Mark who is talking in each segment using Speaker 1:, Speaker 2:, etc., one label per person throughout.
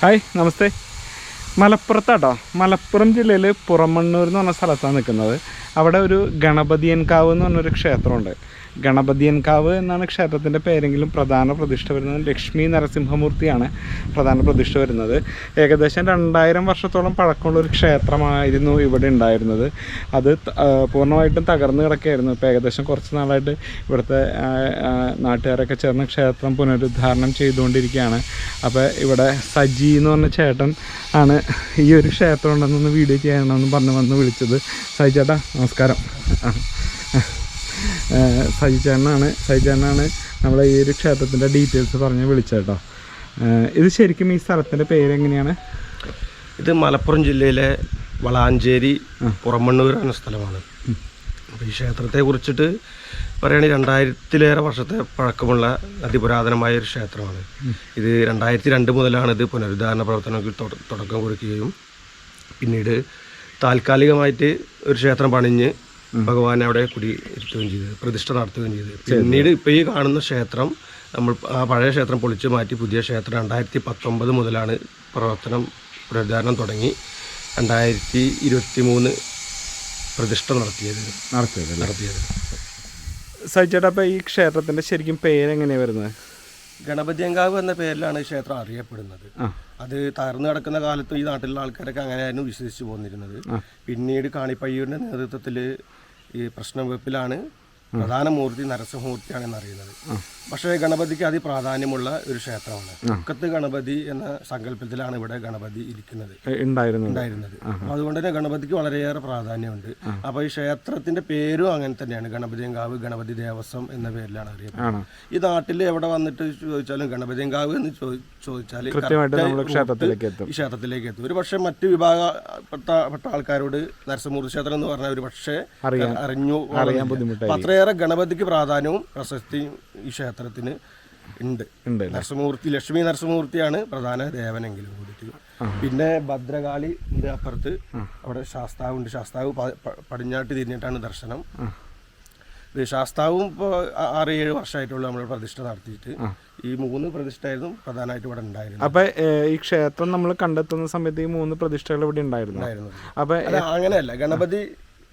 Speaker 1: Hi നമസ്തേ. മലപ്പുറത്താട്ടോ. മലപ്പുറം ജില്ലയിൽ പുറമണ്ണൂർ എന്ന് പറഞ്ഞ സ്ഥലത്താണ് നിൽക്കുന്നത് അവിടെ ഒരു ഗണപതിയൻകാവ് എന്ന് പറഞ്ഞൊരു ക്ഷേത്രമുണ്ട്. ഗണപതിയൻകാവ് എന്നാണ് ക്ഷേത്രത്തിന്റെ പേരെങ്കിലും പ്രധാന പ്രതിഷ്ഠ വരുന്നത്. ലക്ഷ്മി നരസിംഹമൂർത്തിയാണ് പ്രധാന പ്രതിഷ്ഠ വരുന്നത്. ഏകദേശം രണ്ടായിരം വർഷത്തോളം പഴക്കമുള്ള ഒരു ക്ഷേത്രമായിരുന്നു ഇവിടെ ഉണ്ടായിരുന്നത്. അത് പൂർണമായിട്ടും തകർന്നു കിടക്കുകയായിരുന്നു. ഇപ്പോൾ ഏകദേശം കുറച്ച് നാളായിട്ട് ഇവിടുത്തെ നാട്ടുകാരൊക്കെ ചേർന്ന് ക്ഷേത്രം പുനരുദ്ധാരണം ചെയ്തുകൊണ്ടിരിക്കുകയാണ്. അപ്പോൾ ഇവിടെ സജി എന്ന് പറഞ്ഞ ചേട്ടൻ ആണ് ഈ ഒരു ക്ഷേത്രം ഉണ്ടെന്നൊന്ന് വീഡിയോ ചെയ്യണമെന്ന് പറഞ്ഞ് വന്ന് വിളിച്ചത്. സജി ചേട്ടാ നമസ്കാരം. ആ. ആ, സജി ചേട്ടനാണ് സജി ചേട്ടനാണ് നമ്മളെ ഈ ഒരു ക്ഷേത്രത്തിന്റെ ഡീറ്റെയിൽസ് പറഞ്ഞ് വിളിച്ചേട്ടോ ഇത് ശരിക്കും ഈ സ്ഥലത്തിന്റെ പേരെങ്ങനെയാണ്
Speaker 2: ഇത് മലപ്പുറം ജില്ലയിലെ വളാഞ്ചേരി പുറമണ്ണൂർ എന്ന സ്ഥലമാണ്. അപ്പോൾ ഈ ക്ഷേത്രത്തെ കുറിച്ചിട്ട് പറയുകയാണെങ്കിൽ രണ്ടായിരത്തിലേറെ വർഷത്തെ പഴക്കമുള്ള അതിപുരാതനമായ ഒരു ക്ഷേത്രമാണ്. ഇത് രണ്ടായിരത്തി രണ്ട് മുതലാണ് ഇത് പുനരുദ്ധാരണ പ്രവർത്തനങ്ങൾക്ക് തുട- തുടക്കം കുറിക്കുകയും പിന്നീട് താൽക്കാലികമായിട്ട് ഒരു ക്ഷേത്രം പണിഞ്ഞ് ഭഗവാനെ അവിടെ കുടി ഇരുത്തുകയും ചെയ്തത് പ്രതിഷ്ഠ നടത്തുകയും ചെയ്തത് പിന്നീട് ഇപ്പോൾ ഈ കാണുന്ന ക്ഷേത്രം നമ്മൾ ആ പഴയ ക്ഷേത്രം പൊളിച്ചു മാറ്റി പുതിയ ക്ഷേത്രം രണ്ടായിരത്തി പത്തൊമ്പത് മുതലാണ് പ്രവർത്തനം പുനരുദ്ധാരണം തുടങ്ങി. രണ്ടായിരത്തി ഇരുപത്തി മൂന്ന് പ്രതിഷ്ഠ നടത്തിയത്.
Speaker 1: നടത്തിയത്
Speaker 2: നടത്തിയത്.
Speaker 1: സജി അപ്പോൾ ഈ ക്ഷേത്രത്തിന്റെ ശരിക്കും പേരെങ്ങനെയാണ് വരുന്നത്?
Speaker 2: ഗണപതിയങ്കാവ് എന്ന പേരിലാണ് ക്ഷേത്രം അറിയപ്പെടുന്നത്. അത് തകർന്നു കിടക്കുന്ന കാലത്ത് ഈ നാട്ടിലുള്ള ആൾക്കാരൊക്കെ അങ്ങനെയായിരുന്നു വിശ്വസിച്ച് പോന്നിരുന്നത്. പിന്നീട് കാണിപ്പയ്യൂരിന്റെ നേതൃത്വത്തിൽ ഈ പ്രശ്നവെപ്പിലാണ് പ്രധാന മൂർത്തി നരസിംഹമൂർത്തിയാണ് അറിയുന്നത് പക്ഷേ ഗണപതിക്ക് അതിപ്രാധാന്യമുള്ള ഒരു ക്ഷേത്രമാണ്. മുക്കത്ത് ഗണപതി എന്ന സങ്കല്പത്തിലാണ് ഇവിടെ ഗണപതി ഇരിക്കുന്നത്. ഉണ്ടായിരുന്നത്. അതുകൊണ്ട് തന്നെ ഗണപതിക്ക് വളരെയേറെ പ്രാധാന്യമുണ്ട്. അപ്പൊ ഈ ക്ഷേത്രത്തിന്റെ പേരും അങ്ങനെ തന്നെയാണ്. ഗണപതിയങ്കാവ് ഗണപതി ദേവസ്വം എന്ന പേരിലാണ് അറിയപ്പെടുന്നത്. ഈ നാട്ടിൽ എവിടെ വന്നിട്ട് ചോദിച്ചാലും ഗണപതിയങ്കാവ് എന്ന് ചോദി- ചോദിച്ചാൽ
Speaker 1: കൃത്യമായിട്ട്
Speaker 2: correct
Speaker 1: നമ്മൾ ക്ഷേത്രത്തിലേക്ക് എത്തും.
Speaker 2: ക്ഷേത്രത്തിലേക്ക് എത്തും. ഒരു പക്ഷേ മറ്റു വിഭാഗപ്പെട്ട പെട്ട ആൾക്കാരോട് നരസിംഹമൂർത്തി ക്ഷേത്രം എന്ന് പറഞ്ഞാൽ ഒരു പക്ഷേ അറിഞ്ഞു
Speaker 1: അറിയാൻ ബുദ്ധിമുട്ടായി
Speaker 2: അത്രയേറെ ഗണപതിക്ക് പ്രാധാന്യവും പ്രശസ്തിയും ഈ ക്ഷേത്രത്തിന് ഉണ്ട്. നരസിംഹമൂർത്തി ലക്ഷ്മി നരസിംഹമൂർത്തിയാണ് പ്രധാന ദേവനെങ്കിലും കൂടിയിട്ട്. പിന്നെ ഭദ്രകാളി അപ്പുറത്ത് അവിടെ ശാസ്താവുണ്ട്. ശാസ്താവ് പടിഞ്ഞാട്ട് തിരിഞ്ഞിട്ടാണ് ദർശനം. ശാസ്താവും ഇപ്പോൾ ആറ് ഏഴ് വർഷമായിട്ടുള്ള നമ്മൾ പ്രതിഷ്ഠ നടത്തിയിട്ട് ഈ മൂന്ന് പ്രതിഷ്ഠയായിരുന്നു പ്രധാനമായിട്ട് ഇവിടെ ഉണ്ടായിരുന്നത്.
Speaker 1: അപ്പൊ ഈ ക്ഷേത്രം നമ്മൾ കണ്ടെത്തുന്ന സമയത്ത് ഈ മൂന്ന് പ്രതിഷ്ഠകൾ ഇവിടെ ഉണ്ടായിരുന്നു?
Speaker 2: അപ്പോൾ
Speaker 1: അപ്പൊ
Speaker 2: അങ്ങനെയല്ല. ഗണപതി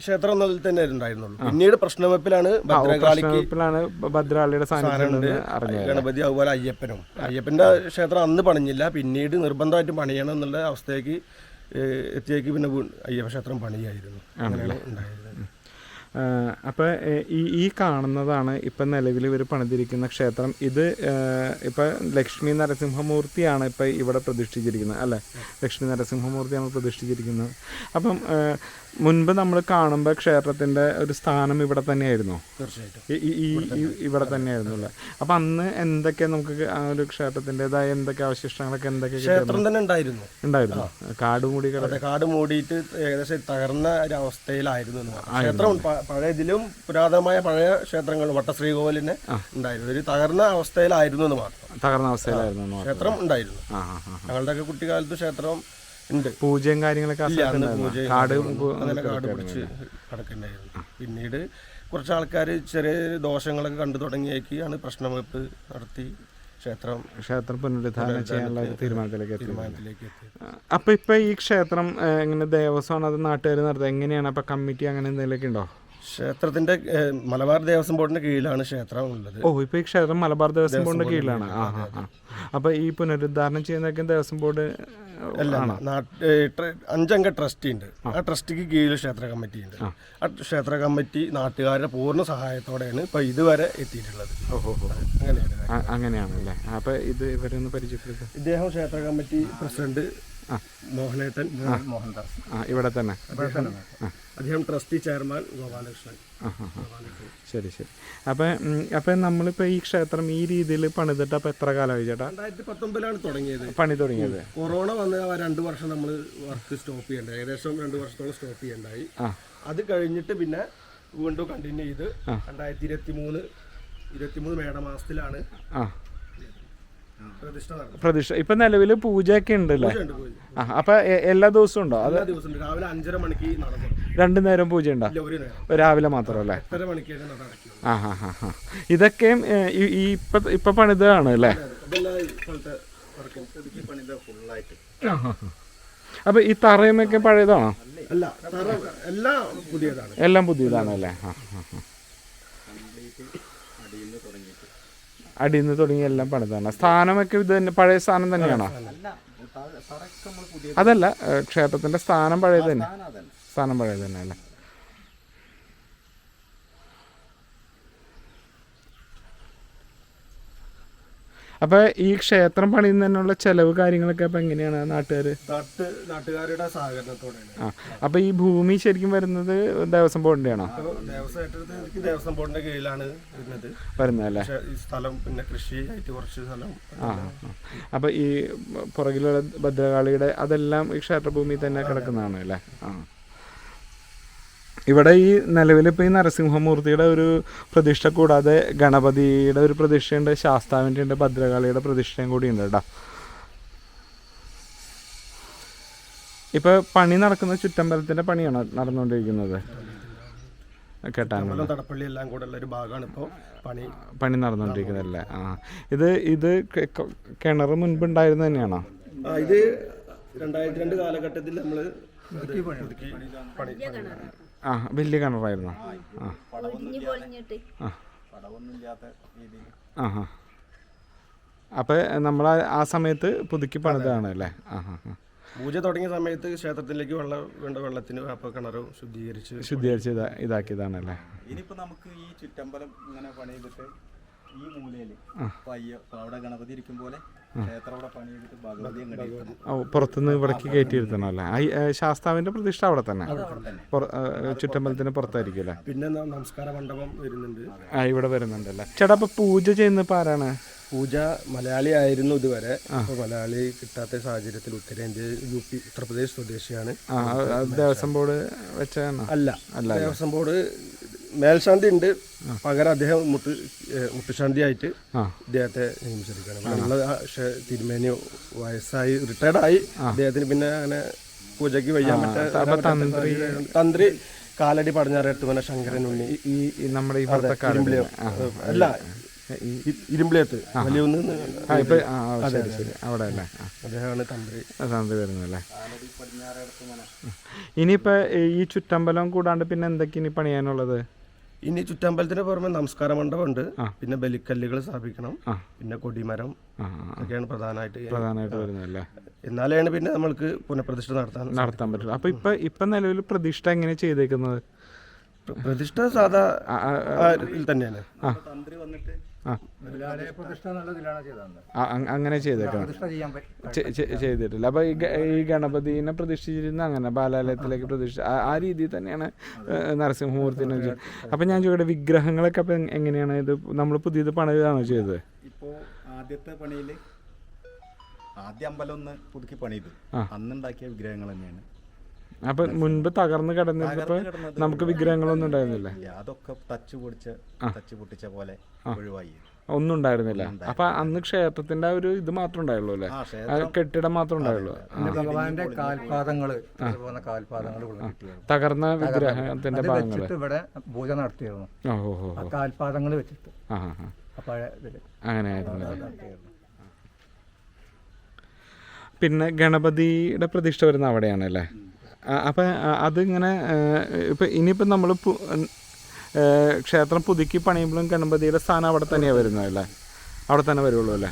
Speaker 2: ക്ഷേത്രം എന്നതിൽ തന്നെ ഉണ്ടായിരുന്നുള്ളൂ. പിന്നീട് പ്രശ്നവെപ്പിലാണ് ഭദ്രകാളിക്ക്
Speaker 1: ഭദ്രകാളിയുടെ
Speaker 2: ഗണപതി അതുപോലെ അയ്യപ്പനും. അയ്യപ്പന്റെ ക്ഷേത്രം അന്ന് പണിഞ്ഞില്ല. പിന്നീട് നിർബന്ധമായിട്ട് പണിയണം എന്നുള്ള അവസ്ഥയ്ക്ക് എത്തിയേക്ക് പിന്നെ അയ്യപ്പക്ഷേത്രം അയ്യപ്പ ക്ഷേത്രം പണിയായിരുന്നു. അങ്ങനെയാണ് ഉണ്ടായിരുന്നത്.
Speaker 1: അപ്പോൾ ഈ ഈ കാണുന്നതാണ് ഇപ്പം നിലവിൽ ഇവർ പണിതിരിക്കുന്ന ക്ഷേത്രം. ഇത് ഇപ്പം ലക്ഷ്മി നരസിംഹമൂർത്തിയാണ് ഇപ്പം ഇവിടെ പ്രതിഷ്ഠിച്ചിരിക്കുന്നത് അല്ലേ? ലക്ഷ്മി നരസിംഹമൂർത്തിയാണ് പ്രതിഷ്ഠിച്ചിരിക്കുന്നത്. അപ്പം മുൻപ് നമ്മൾ കാണുമ്പോൾ ക്ഷേത്രത്തിന്റെ ഒരു സ്ഥാനം ഇവിടെ തന്നെയായിരുന്നു.
Speaker 2: തീർച്ചയായിട്ടും.
Speaker 1: ഇവിടെ തന്നെയായിരുന്നു അല്ലേ? അപ്പൊ അന്ന് എന്തൊക്കെ നമുക്ക് ആ ഒരു ക്ഷേത്രത്തിന്റെതായ എന്തൊക്കെ അവശിഷ്ടങ്ങളൊക്കെ എന്തൊക്കെ
Speaker 2: ക്ഷേത്രം തന്നെ ഉണ്ടായിരുന്നു.
Speaker 1: ഉണ്ടായിരുന്നു. കാട് മൂടി കിട
Speaker 2: കാട് മൂടിയിട്ട് ഏകദേശം തകർന്ന ഒരു അവസ്ഥയിലായിരുന്നു ക്ഷേത്രം പഴയതിലും പുരാതനമായ പഴയ ക്ഷേത്രങ്ങൾ വട്ടശ്രീകോവിലിന് ഉണ്ടായിരുന്നു. ഒരു തകർന്ന അവസ്ഥയിലായിരുന്നു എന്ന് മാത്രം.
Speaker 1: തകർന്ന അവസ്ഥയിലായിരുന്നു.
Speaker 2: ക്ഷേത്രം ഉണ്ടായിരുന്നു. ഞങ്ങളുടെയൊക്കെ കുട്ടിക്കാലത്ത് ക്ഷേത്രം
Speaker 1: പൂജയും കാര്യങ്ങളൊക്കെ കാട്.
Speaker 2: അങ്ങനെ കാട് പിടിച്ച് കിടക്കണ്ടായിരുന്നു പിന്നീട് കുറച്ച് ആൾക്കാർ ചെറിയ ദോഷങ്ങളൊക്കെ കണ്ടു തുടങ്ങിയേക്കാണ് പ്രശ്നവെപ്പ് നടത്തി ക്ഷേത്രം
Speaker 1: ക്ഷേത്രം പുനരുദ്ധാരണം ചെയ്യാനുള്ള ഒരു തീരുമാനത്തിലേക്ക്
Speaker 2: തീരുമാനത്തിലേക്ക്
Speaker 1: അപ്പൊ ഇപ്പൊ ഈ ക്ഷേത്രം എങ്ങനെ ദേവസ്വമാണ് അത് നാട്ടുകാർ നടത്തുക എങ്ങനെയാണ്? അപ്പൊ കമ്മിറ്റി അങ്ങനെ എന്തെങ്കിലുമൊക്കെ ഉണ്ടോ?
Speaker 2: ക്ഷേത്രത്തിന്റെ മലബാർ ദേവസ്വം ബോർഡിന്റെ കീഴിലാണ് ക്ഷേത്രം ഉള്ളത്.
Speaker 1: ഓ ഇപ്പൊ ഈ ക്ഷേത്രം മലബാർ ദേവസ്വം ബോർഡിന്റെ കീഴിലാണ്. അപ്പൊ ഈ പുനരുദ്ധാരണം ചെയ്യുന്നതൊക്കെ ദേവസ്വം ബോർഡ്
Speaker 2: അഞ്ചംഗ ട്രസ്റ്റി ഉണ്ട്. ആ. ട്രസ്റ്റിക്ക് കീഴിൽ ക്ഷേത്ര കമ്മിറ്റി ഉണ്ട്. ആ. ക്ഷേത്ര കമ്മിറ്റി നാട്ടുകാരുടെ പൂർണ സഹായത്തോടെയാണ് ഇപ്പൊ ഇതുവരെ എത്തിയിട്ടുള്ളത്. അങ്ങനെയാണ്
Speaker 1: അങ്ങനെയാണല്ലേ. അപ്പൊ ഇത് ഇവരൊന്ന് പരിചയപ്പെടുത്തുക
Speaker 2: ഇദ്ദേഹം ക്ഷേത്ര കമ്മിറ്റി പ്രസിഡന്റ് മോഹനേട്ടൻ മോഹൻദാസ്.
Speaker 1: ഇവിടെ തന്നെ.
Speaker 2: അദ്ദേഹം ട്രസ്റ്റി ചെയർമാൻ ഗോപാലകൃഷ്ണൻ.
Speaker 1: ശരി ശരി. അപ്പം അപ്പൊ നമ്മളിപ്പോൾ ഈ ക്ഷേത്രം ഈ രീതിയിൽ പണിതിട്ട് അപ്പം എത്ര കാലമായി ചേട്ടാ?
Speaker 2: രണ്ടായിരത്തി പത്തൊമ്പതിലാണ് തുടങ്ങിയത്.
Speaker 1: പണി തുടങ്ങിയത്.
Speaker 2: കൊറോണ വന്ന രണ്ട് വർഷം നമ്മൾ വർക്ക് സ്റ്റോപ്പ് ചെയ്യണ്ടായി ഏകദേശം രണ്ട് വർഷത്തോളം സ്റ്റോപ്പ് ചെയ്യണ്ടായി. അത് കഴിഞ്ഞിട്ട് പിന്നെ വീണ്ടും കണ്ടിന്യൂ ചെയ്ത് രണ്ടായിരത്തി ഇരുപത്തി മൂന്ന് ഇരുപത്തി മൂന്ന് മേടമാസത്തിലാണ്
Speaker 1: ആ.
Speaker 2: പ്രതിഷ്ഠ.
Speaker 1: ഇപ്പൊ നിലവിൽ പൂജയൊക്കെ ഉണ്ടല്ലേ. ആ അപ്പൊ എല്ലാ ദിവസവും ഉണ്ടോ? അത്
Speaker 2: രാവിലെ അഞ്ചര മണിക്ക്
Speaker 1: രണ്ടു നേരം പൂജ ഉണ്ടോ? രാവിലെ
Speaker 2: മാത്രം അല്ലേ?
Speaker 1: ആ ഹാ ഹാ ഹാ. ഇതൊക്കെയും ഇപ്പൊ പണിതാണ് അല്ലേ? അപ്പൊ ഈ തറയുമൊക്കെ പഴയതാണോ?
Speaker 2: എല്ലാം പുതിയതാണ്.
Speaker 1: അല്ലേ? ആ ഹാ ആ. അടിയിൽ നിന്ന് തുടങ്ങി എല്ലാം പണിതാണ്. സ്ഥാനമൊക്കെ ഇത് തന്നെ പഴയ സ്ഥാനം തന്നെയാണോ? അതല്ല ക്ഷേത്രത്തിന്റെ സ്ഥാനം പഴയത് തന്നെ. സ്ഥാനം പഴയത് തന്നെ അല്ലേ അപ്പൊ ഈ ക്ഷേത്രം പണിയുന്നതിനുള്ള ചെലവ് കാര്യങ്ങളൊക്കെ അപ്പൊ എങ്ങനെയാണ് നാട്ടുകാർ
Speaker 2: നാട്ട് നാട്ടുകാരുടെ സഹകരണത്തോടെയാണ്.
Speaker 1: ആ അപ്പൊ ഈ ഭൂമി ശരിക്കും വരുന്നത് ദേവസ്വം ബോർഡിന്റെയാണോ?
Speaker 2: അപ്പോൾ ദേവസ്വം ബോർഡിന്റെ കീഴിലാണ് വരുന്നത്.
Speaker 1: വരുന്നതല്ലേ
Speaker 2: സ്ഥലം പിന്നെ കൃഷി ആയിട്ട് കുറച്ച് സ്ഥലം
Speaker 1: ആ ആ. അപ്പൊ ഈ പുറകിലുള്ള ഭദ്രകാളിയുടെ അതെല്ലാം ഈ ക്ഷേത്രഭൂമി തന്നെ കിടക്കുന്നതാണ് അല്ലേ? ആ. ഇവിടെ ഈ നിലവിൽ ഇപ്പോൾ ഈ നരസിംഹമൂർത്തിയുടെ ഒരു പ്രതിഷ്ഠ കൂടാതെ ഗണപതിയുടെ ഒരു പ്രതിഷ്ഠയുണ്ട് ശാസ്താവിന്റെ ഉണ്ട് ഭദ്രകാളിയുടെ പ്രതിഷ്ഠയും കൂടി ഉണ്ട് കേട്ടോ. ഇപ്പോൾ പണി നടക്കുന്ന ചുറ്റമ്പലത്തിന്റെ പണിയാണ് നടന്നുകൊണ്ടിരിക്കുന്നത്?
Speaker 2: കൊല്ലം തടപ്പള്ളി എല്ലാം കൂടെ ഉള്ള ഒരു ഭാഗമാണ് ഇപ്പോൾ പണി.
Speaker 1: പണി നടന്നുകൊണ്ടിരിക്കുന്നതല്ലേ? ആ. ഇത് ഇത് കിണർ മുൻപ് ഉണ്ടായിരുന്നു തന്നെയാണോ
Speaker 2: ഇത് രണ്ടായിരത്തി രണ്ട് കാലഘട്ടത്തിൽ നമ്മൾ പണി.
Speaker 1: ആ വലിയ കിണറായിരുന്നു. ആ. അപ്പോൾ നമ്മൾ ആ. സമയത്ത് പുതുക്കി പണിതാണ് അല്ലേ? ആ
Speaker 2: പൂജ തുടങ്ങിയ സമയത്ത് ക്ഷേത്രത്തിലേക്ക് വെള്ളം വേണ്ട വെള്ളത്തിന് അപ്പോൾ കിണറും ശുദ്ധീകരിച്ച്
Speaker 1: ശുദ്ധീകരിച്ച് ഇതാ ഇതാക്കിയതാണല്ലേ
Speaker 3: ഇനിയിപ്പോ നമുക്ക് ഈ ചുറ്റമ്പലം ഇങ്ങനെ പണിയെടുത്ത് ഈ മൂലയിൽ പയ്യ ഇപ്പൊ അവിടെ ഗണപതി ഇരിക്കും പോലെ
Speaker 1: പുറത്തുനിന്ന് ഇവിടേക്ക് കയറ്റിയിരുത്തണം അല്ലേ? ശാസ്താവിന്റെ പ്രതിഷ്ഠ അവിടെ തന്നെ. ചുറ്റമ്പലത്തിന് പുറത്തായിരിക്കും അല്ലേ?
Speaker 2: പിന്നെ നമസ്കാര മണ്ഡപം വരുന്നുണ്ട്.
Speaker 1: ആ ഇവിടെ വരുന്നുണ്ടല്ലേ ചേട്ടാ അപ്പൊ പൂജ ചെയ്യുന്ന ആരാണ്?
Speaker 2: പൂജ മലയാളി ആയിരുന്നു ഇതുവരെ. മലയാളി കിട്ടാത്ത സാഹചര്യത്തിൽ ഉത്തരേന്ത്യ യു പി ഉത്തർപ്രദേശ് സ്വദേശിയാണ്.
Speaker 1: ദേവസ്വം ബോർഡ് വെച്ചാണോ
Speaker 2: അല്ല. ദേവസ്വം ബോർഡ് മേൽശാന്തി ഉണ്ട് പകരം അദ്ദേഹം മുട്ട് ഏഹ് മുട്ടുശാന്തി ആയിട്ട് അദ്ദേഹത്തെ നിയമിച്ചിരിക്കുകയാണ്. നമ്മൾ പക്ഷേ തിരുമേനി വയസ്സായി റിട്ടയർഡ് ആയി. അദ്ദേഹത്തിന് പിന്നെ അങ്ങനെ പൂജയ്ക്ക് വയ്യാൻ പറ്റാത്ത തന്ത്രി കാലടി പടിഞ്ഞാറ് പോലെ ശങ്കരൻ ഉണ്ണി.
Speaker 1: ഈ നമ്മുടെ
Speaker 2: അല്ല ഇരുമ്പിളിയത്ത്.
Speaker 1: വലിയൊന്ന് അവിടെ അല്ലേ?
Speaker 2: അദ്ദേഹമാണ് തന്ത്രി.
Speaker 1: അതാണ് വരുന്നല്ലേ ഇനിയിപ്പോ ഈ ചുറ്റമ്പലം കൂടാണ്ട് പിന്നെ എന്തൊക്കെ ഇനി പണിയാനുള്ളത്?
Speaker 2: ഇനി ചുറ്റമ്പലത്തിന് പുറമെ നമസ്കാര മണ്ഡപമുണ്ട് പിന്നെ ബലിക്കല്ലുകൾ സ്ഥാപിക്കണം. പിന്നെ കൊടിമരം ഒക്കെയാണ് പ്രധാനമായിട്ട്
Speaker 1: പ്രധാനമായിട്ട് വരുന്നല്ലേ
Speaker 2: എന്നാലാണ് പിന്നെ നമ്മൾക്ക് പുനഃപ്രതിഷ്ഠ നടത്താൻ
Speaker 1: നടത്താൻ പറ്റുള്ളൂ. അപ്പൊ ഇപ്പൊ ഇപ്പൊ നിലവിൽ പ്രതിഷ്ഠ എങ്ങനെ ചെയ്തേക്കുന്നത്?
Speaker 2: പ്രതിഷ്ഠ സാധാ തന്നെയാണ്.
Speaker 3: തന്ത്രി വന്നിട്ട്
Speaker 1: അങ്ങനെ ചെയ്തേക്കണം ചെ- ചെ- ചെയ്തിട്ടില്ല. അപ്പൊ ഈ ഗണപതിനെ പ്രതിഷ്ഠിച്ചിരുന്ന അങ്ങനെ ബാലാലയത്തിലേക്ക് പ്രതിഷ്ഠ ആ- രീതിയിൽ തന്നെയാണ് നരസിംഹമൂർത്തിനെ അപ്പൊ ഞാൻ ചോദിക്കട്ടെ വിഗ്രഹങ്ങളൊക്കെ അപ്പൊ എങ്ങനെയാണ് ഇത് നമ്മൾ പുതിയത് പണിതാണോ ചെയ്തത്?
Speaker 3: ഇപ്പോ ആദ്യത്തെ പണിയിൽ ആദ്യ അമ്പലം ഒന്ന് പുതുക്കി പണിയത് അന്നുണ്ടാക്കിയ വിഗ്രഹങ്ങൾ തന്നെയാണ്.
Speaker 1: അപ്പൊ മുൻപ് തകർന്ന് കിടന്നിരുന്നപ്പോ നമുക്ക് വിഗ്രഹങ്ങളൊന്നും ഉണ്ടായിരുന്നില്ല.
Speaker 3: അതൊക്കെ തച്ച് പൊടിച്ച തച്ച് പൊട്ടിച്ച പോലെ ഒഴിവായി.
Speaker 1: ഒന്നും ഉണ്ടായിരുന്നില്ല. അപ്പൊ അന്ന് ക്ഷേത്രത്തിന്റെ ആ ഒരു ഇത് മാത്രം ഉണ്ടായുള്ളൂ അല്ലെ? കെട്ടിടം മാത്രം ഉണ്ടായുള്ളൂ.
Speaker 4: ഭഗവാന്റെ കാൽപാദങ്ങൾ
Speaker 1: തകർന്ന വിഗ്രഹത്തിന്റെ
Speaker 4: ഭാഗങ്ങൾ
Speaker 1: ഭാഗങ്ങൾ.
Speaker 4: വെച്ചിട്ട് ഇവിടെ പൂജ നടത്തിയിരുന്നു. കാൽപാദങ്ങൾ വെച്ചിട്ട്.
Speaker 1: അങ്ങനെയായിരുന്നു പിന്നെ ഗണപതിയുടെ പ്രതിഷ്ഠ വരുന്ന അവിടെയാണല്ലേ അപ്പം അതിങ്ങനെ ഇപ്പം ഇനിയിപ്പം നമ്മൾ ക്ഷേത്രം പുതുക്കി പണിയുമ്പോഴും ഗണപതിയുടെ സ്ഥാനം അവിടെ തന്നെയാണ് വരുന്നത് അല്ലേ? അവിടെ തന്നെ വരുള്ളൂ അല്ലേ.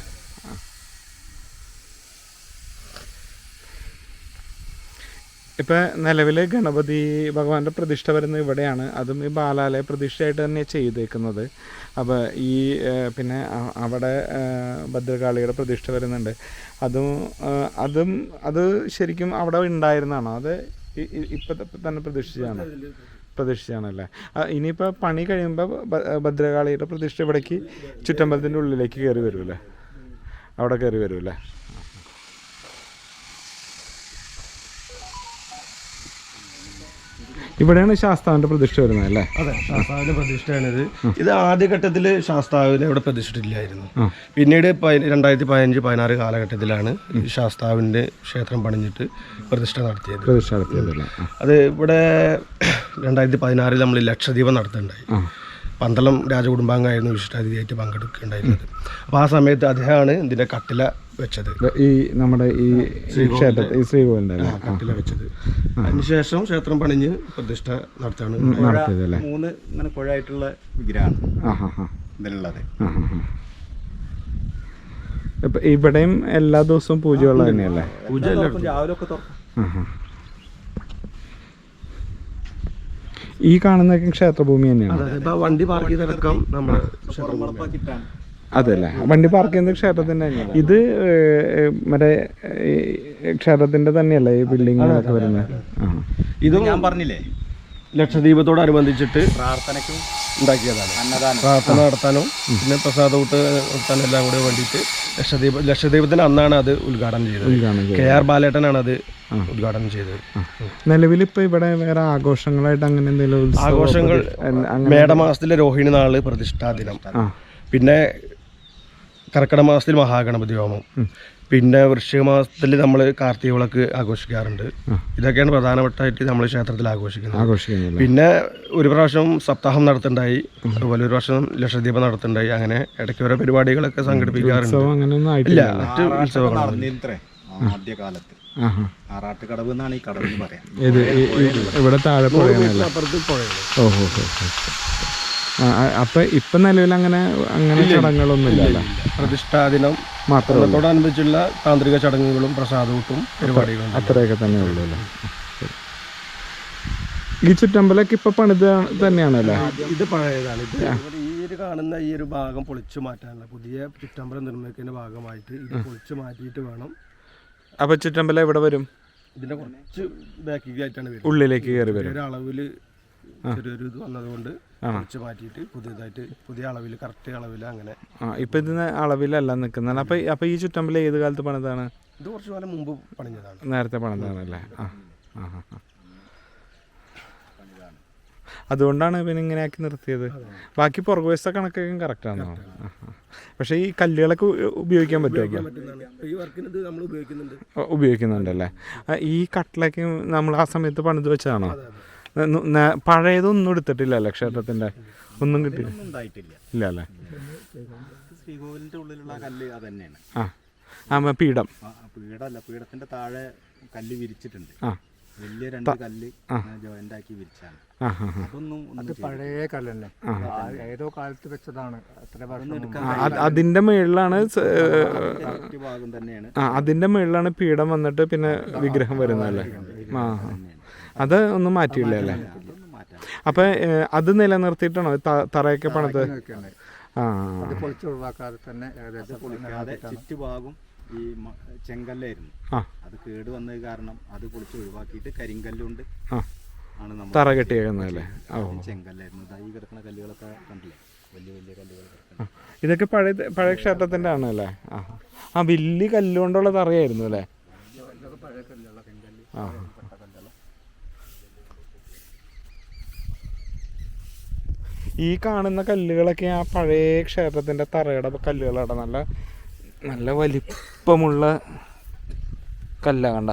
Speaker 1: ഇപ്പം നിലവിൽ ഗണപതി ഭഗവാന്റെ പ്രതിഷ്ഠ വരുന്നത് ഇവിടെയാണ്. അതും ഈ ബാലാലയ പ്രതിഷ്ഠയായിട്ട് തന്നെ ചെയ്തേക്കുന്നത്. അപ്പോൾ ഈ പിന്നെ അവിടെ ഭദ്രകാളിയുടെ പ്രതിഷ്ഠ വരുന്നുണ്ട്. അതും അതും അത് ശരിക്കും അവിടെ ഉണ്ടായിരുന്നതാണോ അത് ഇപ്പം തന്നെ പ്രതീക്ഷിച്ചാണ് പ്രതീക്ഷിച്ചാണ് അല്ലേ ഇനിയിപ്പോൾ പണി കഴിയുമ്പോൾ ഭദ്രകാളിയുടെ പ്രതിഷ്ഠ ഇവിടേക്ക് ചുറ്റമ്പലത്തിന്റെ ഉള്ളിലേക്ക് കയറി വരുമല്ലേ അവിടെ കയറി വരുമല്ലേ ഇവിടെയാണ് ശാസ്താവിന്റെ പ്രതിഷ്ഠ വരുന്നത് അല്ലേ?
Speaker 2: അതെ ശാസ്താവിന്റെ പ്രതിഷ്ഠയാണിത്. ഇത് ആദ്യഘട്ടത്തിൽ ശാസ്താവിനെ ഇവിടെ പ്രതിഷ്ഠിച്ചിട്ടില്ലായിരുന്നു. പിന്നീട് രണ്ടായിരത്തി പതിനഞ്ച് പതിനാറ് കാലഘട്ടത്തിലാണ് ശാസ്താവിന്റെ ക്ഷേത്രം പണിഞ്ഞിട്ട് പ്രതിഷ്ഠ നടത്തിയത്.
Speaker 1: പ്രതിഷ്ഠ നടത്തിയത്.
Speaker 2: അത് ഇവിടെ രണ്ടായിരത്തി പതിനാറിൽ നമ്മൾ ലക്ഷദ്വീപം നടത്തുന്നുണ്ടായി പന്തളം രാജകുടുംബാംഗമായിരുന്നു വിശിഷ്ടാതിഥിയായിട്ട് പങ്കെടുക്കുകയുണ്ടായിരുന്നത് അപ്പോൾ ആ സമയത്ത് അദ്ദേഹമാണ് ഇതിന്റെ കട്ടില വെച്ചത്.
Speaker 1: ഈ നമ്മുടെ ഈ ക്ഷേത്രത്തിൽ ഈ ശ്രീകോവിലിന്റെ
Speaker 2: കട്ടില വെച്ചത്. അതിനുശേഷം ക്ഷേത്രം പണിഞ്ഞ് പ്രതിഷ്ഠ നടത്താണ്
Speaker 3: മൂന്ന് ഇങ്ങനെ കുഴയായിട്ടുള്ള വിഗ്രഹമാണ് ഇതിലുള്ളത്.
Speaker 1: ഇവിടെയും എല്ലാ ദിവസവും പൂജയുള്ള തന്നെയല്ലേ?
Speaker 2: പൂജ
Speaker 3: രാവിലെ ഒക്കെ തുറക്കും
Speaker 1: ആഹാ. ഈ കാണുന്നതൊക്കെ ക്ഷേത്രഭൂമി തന്നെയാണ്.
Speaker 2: അതായത് വണ്ടി പാർക്ക് ചെയ്തടക്കം
Speaker 1: അതല്ലേ? വണ്ടി പാർക്ക് ചെയ്യുന്നത് ക്ഷേത്രത്തിന്റെ തന്നെയാണ് ഇത് മറ്റേ ക്ഷേത്രത്തിന്റെ തന്നെയല്ലേ ഈ ബിൽഡിങ്ങുകളൊക്കെ വരുന്നത്?
Speaker 2: ഇതും
Speaker 3: ഞാൻ പറഞ്ഞില്ലേ?
Speaker 2: ലക്ഷദ്വീപത്തോടനുബന്ധിച്ചിട്ട്
Speaker 3: പ്രാർത്ഥനയ്ക്കും
Speaker 2: ഉണ്ടാക്കിയതാണ്.
Speaker 3: അന്നദാനം.
Speaker 2: പ്രാർത്ഥന നടത്താനും പിന്നെ പ്രസാദൂട്ട് നടത്താനും എല്ലാം കൂടെ വേണ്ടിയിട്ട് ലക്ഷദ്വീപ് ലക്ഷദ്വീപത്തിന് അന്നാണ് അത് ഉദ്ഘാടനം ചെയ്തത്. കെ ആർ ബാലേട്ടനാണ് അത് ഉദ്ഘാടനം ചെയ്തത്.
Speaker 1: നിലവിൽ ഇപ്പൊ ഇവിടെ വേറെ ആഘോഷങ്ങളായിട്ട് അങ്ങനെ എന്തെങ്കിലും ഉത്സവം
Speaker 2: ആഘോഷങ്ങൾ മേടമാസത്തിലെ രോഹിണി നാൾ പ്രതിഷ്ഠാ ദിനം പിന്നെ കർക്കിടക മാസത്തിൽ മഹാഗണപതി ഹോമം. പിന്നെ വൃശ്ചിക മാസത്തിൽ നമ്മൾ കാർത്തിക വിളക്ക് ആഘോഷിക്കാറുണ്ട്. ഇതൊക്കെയാണ് പ്രധാനപ്പെട്ടായിട്ട് നമ്മൾ ക്ഷേത്രത്തിൽ ആഘോഷിക്കുന്നത്. പിന്നെ ഒരു പ്രാവശ്യം സപ്താഹം നടത്തുണ്ടായി അതുപോലെ ഒരു പ്രാവശ്യം ലക്ഷദ്വീപം നടത്തുണ്ടായി അങ്ങനെ ഇടയ്ക്ക് ഓരോ പരിപാടികളൊക്കെ സംഘടിപ്പിക്കാറുണ്ട്. ഇല്ല മറ്റു ഉത്സവങ്ങൾ
Speaker 3: ആദ്യകാലത്ത് ആറാട്ടുകടവ് എന്നാണ് ഈ കടവ് എന്ന് പറയാം.
Speaker 1: ഇത് ഇവിടെ താഴെ
Speaker 2: പുഴയാണ്.
Speaker 1: ഓഹോ അപ്പൊ ഇപ്പൊ നിലവിൽ അങ്ങനെ അങ്ങനെ ചടങ്ങുകളൊന്നും ഇല്ല.
Speaker 2: പ്രതിഷ്ഠാ ദിനം മാത്രത്തോടനുബന്ധിച്ചുള്ള താന്ത്രിക ചടങ്ങുകളും പ്രസാദവും പരിപാടികളും
Speaker 1: അത്രയൊക്കെ തന്നെ ഉള്ളൂ അല്ലേ? ഈ ചുറ്റമ്പലൊക്കെ ഇപ്പൊ പണിത് തന്നെയാണല്ലേ
Speaker 2: ഇത് പഴയതാണ്. ഇത് ഈ ഒരു കാണുന്ന ഈ ഒരു ഭാഗം പൊളിച്ചു മാറ്റാനുള്ള പുതിയ ചുറ്റമ്പലം നിർമ്മിക്കുന്ന ഭാഗമായിട്ട് ഇത് പൊളിച്ചു മാറ്റിയിട്ട് വേണം.
Speaker 1: അപ്പൊ ചുറ്റമ്പലം എവിടെ വരും?
Speaker 2: ഇതിന്റെ കുറച്ച് ബാക്കിലേക്കായിട്ടാണ്
Speaker 1: ഉള്ളിലേക്ക് കയറി വരും.
Speaker 2: ഒരു അളവിൽ ചെറിയൊരു ഇത് വന്നതുകൊണ്ട് കുറച്ച് മാറ്റിയിട്ട് പുതിയതായിട്ട് പുതിയ അളവിൽ കറക്റ്റ് അളവിൽ അങ്ങനെ.
Speaker 1: ഇപ്പൊ ഇതിന് അളവിലല്ല നിക്കുന്നത് അപ്പൊ അപ്പൊ ഈ ചുറ്റമ്പലം ഏത് കാലത്ത് പണിതാണ്?
Speaker 2: ഇത് കുറച്ച് കാലം മുമ്പ് പണിഞ്ഞതാണ്.
Speaker 1: നേരത്തെ പണിതാണല്ലേ ആ ആ ആ. അതുകൊണ്ടാണ് പിന്നെ ഇങ്ങനെ ആക്കി നിർത്തിയത് ബാക്കി പുറകുവശത്തെ കണക്കൊക്കെ കറക്റ്റാണോ പക്ഷേ ഈ കല്ലുകളൊക്കെ ഉപയോഗിക്കാൻ പറ്റുമോ ഉപയോഗിക്കുന്നുണ്ടല്ലേ? ഈ കട്ടിലൊക്കെ നമ്മൾ ആ സമയത്ത് പണിത് വെച്ചതാണോ? പഴയതൊന്നും എടുത്തിട്ടില്ലല്ലേ ക്ഷേത്രത്തിന്റെ ഒന്നും കിട്ടിയില്ല
Speaker 3: ഒന്നും ഉണ്ടായിട്ടില്ല.
Speaker 1: ഇല്ല അല്ലേ?
Speaker 3: ശ്രീകോവിലിന്റെ ഉള്ളിലുള്ള ആ. കല്ല് അത് തന്നെയാണ്
Speaker 1: ആ ആ പീഠം
Speaker 3: പീഠമല്ല പീഠത്തിന്റെ താഴെ കല്ല് വിരിച്ചിട്ടുണ്ട്.
Speaker 1: ആ.
Speaker 3: വലിയ രണ്ട് കല്ല് ജോയിന്റ് ആക്കി വിരിച്ചാണ്. അതൊന്നും ഒന്നും
Speaker 4: പഴയ കല്ലല്ലേ? ഏതോ കാലത്ത് വെച്ചതാണ്
Speaker 1: അത് അതിന്റെ മേളിലാണ് സ-
Speaker 3: ഭാഗം തന്നെയാണ്.
Speaker 1: ആ അതിന്റെ മേളിലാണ് പീഠം വന്നിട്ട് പിന്നെ വിഗ്രഹം വരുന്നല്ലേ ആ ആ. അത് ഒന്നും മാറ്റിയില്ല അല്ലേ? അപ്പൊ അത് നിലനിർത്തിയിട്ടാണോ തറയൊക്കെ പണിത്? ആ.
Speaker 4: അത് പൊളിച്ച് ഒഴിവാക്കാതെ തന്നെ
Speaker 3: ചുറ്റുഭാഗം ഈ ചെങ്കല്ലായിരുന്നു.
Speaker 1: ആ.
Speaker 3: അത് കേട് വന്നത് കാരണം അത് പൊളിച്ച് ഒഴിവാക്കിയിട്ട് കരിങ്കല്ലുണ്ട്
Speaker 1: ആ.
Speaker 3: ആണ് നമ്മൾ
Speaker 1: തറ കെട്ടിയേക്കുന്നതല്ലേ
Speaker 3: ചെങ്കല്ലായിരുന്നു. ഈ കിടക്കുന്ന കല്ലുകളൊക്കെ കണ്ടില്ലേ? വലിയ വലിയ കല്ലുകൾ
Speaker 1: ഇതൊക്കെ പഴയ പഴയ ക്ഷേത്രത്തിന്റെ ആണ് ആ. ആ വലിയ കല്ലുകൊണ്ടുള്ള തറയായിരുന്നു അല്ലേ? ആ. ഈ കാണുന്ന കല്ലുകളൊക്കെ ആ പഴയ ക്ഷേത്രത്തിന്റെ തറയുടെ കല്ലുകളാണ്. നല്ല നല്ല വലിപ്പമുള്ള കല്ല കണ്ട.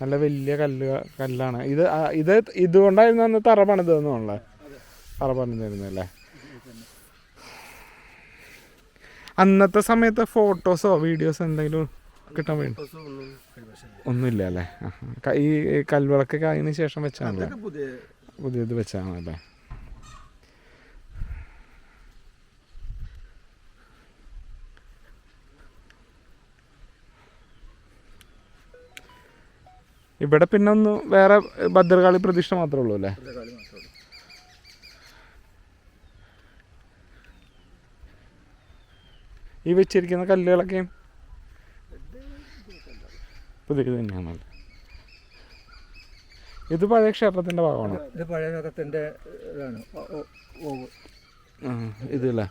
Speaker 1: നല്ല വലിയ കല്ല് കല്ലാണ്. ഇത് ഇത് ഇതുകൊണ്ടായിരുന്നു അന്ന് തറ പണിതെന്നുള്ളത് തറ പണിതിരുന്നല്ലേ അന്നത്തെ സമയത്ത് ഫോട്ടോസോ വീഡിയോസോ എന്തെങ്കിലും കിട്ടാൻ വേണ്ടി? ഒന്നുമില്ല അല്ലേ? ഈ കൽവിളക്ക് അതിന് ശേഷം വെച്ചാണല്ലേ? പുതിയത് വെച്ചാണല്ലേ ഇവിടെ പിന്നെ ഒന്ന് വേറെ ഭദ്രകാളി പ്രതിഷ്ഠ മാത്രമേ ഉള്ളൂ അല്ലേ? ഈ വെച്ചിരിക്കുന്ന കല്ലുകളൊക്കെയും പുതിയത് തന്നെയാണല്ലോ. ഇത് പഴയ ക്ഷേത്രത്തിന്റെ ഭാഗമാണ്?
Speaker 4: ഇത് പഴയ ക്ഷേത്രത്തിന്റെ ഇതാണ്. ഓവ്.
Speaker 1: ഇതല്ലേ?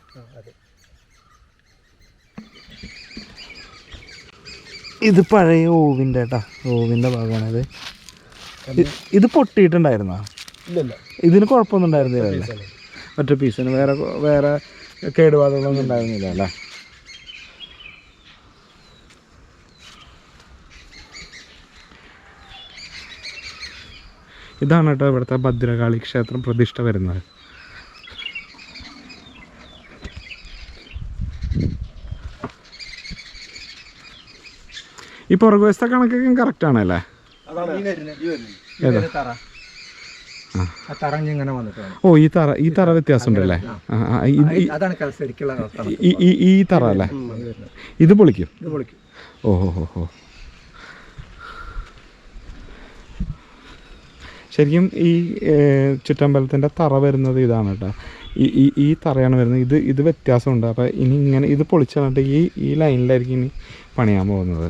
Speaker 1: ഇത് പഴയ ഓവിന്റെ ഏട്ടാ ഓവിന്റെ ഭാഗമാണിത്. ഇത് പൊട്ടിയിട്ടുണ്ടായിരുന്നോ?
Speaker 2: ഇല്ലല്ല
Speaker 1: ഇതിന് കുഴപ്പമൊന്നും ഉണ്ടായിരുന്നില്ല മറ്റേ പീസിന് വേറെ വേറെ കേടുപാടുകളൊന്നും ഉണ്ടായിരുന്നില്ല അല്ലേ ഇതാണ് കേട്ടോ ഇവിടുത്തെ ഭദ്രകാളി ക്ഷേത്രം പ്രതിഷ്ഠ വരുന്നത്. ഈ പുറകുവശത്തെ കണക്കൊക്കെ കറക്റ്റ് ആണല്ലേ ഓ ഈ തറ ഈ തറ വ്യത്യാസം ഉണ്ടല്ലേ ഈ- തറ. അല്ലേ? ഇത് പൊളിക്കും?
Speaker 4: ഇത് ഹോ
Speaker 1: ഓ ഹോ ഹോ ഹോ ശരിക്കും ഈ ചുറ്റമ്പലത്തിന്റെ തറ വരുന്നത് ഇതാണ് കേട്ടോ. ഈ ഈ ഈ തറയാണ് വരുന്നത്. ഇത് ഇത് വ്യത്യാസമുണ്ട്. അപ്പോൾ ഇനി ഇങ്ങനെ ഇത് പൊളിച്ച് ഈ ഈ ലൈനിലായിരിക്കും ഇനി പണിയാൻ പോകുന്നത്.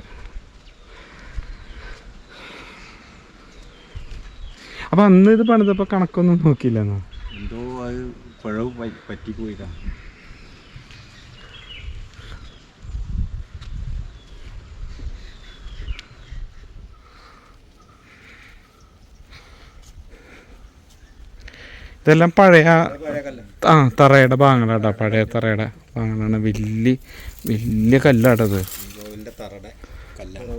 Speaker 1: അപ്പോൾ അന്ന് ഇത് പണിതപ്പോൾ കണക്കൊന്നും നോക്കിയില്ലെന്നോ
Speaker 3: എന്തോ അത് പഴവ് പറ്റിപ്പോയിട്ടാണ്
Speaker 1: ഇതെല്ലാം പഴയ ആ തറയുടെ ഭാഗങ്ങളാട്ടോ പഴയ തറയുടെ ഭാഗങ്ങളാണ്. വലിയ വലിയ കല്ലാട്ടത്
Speaker 3: അപ്പൊ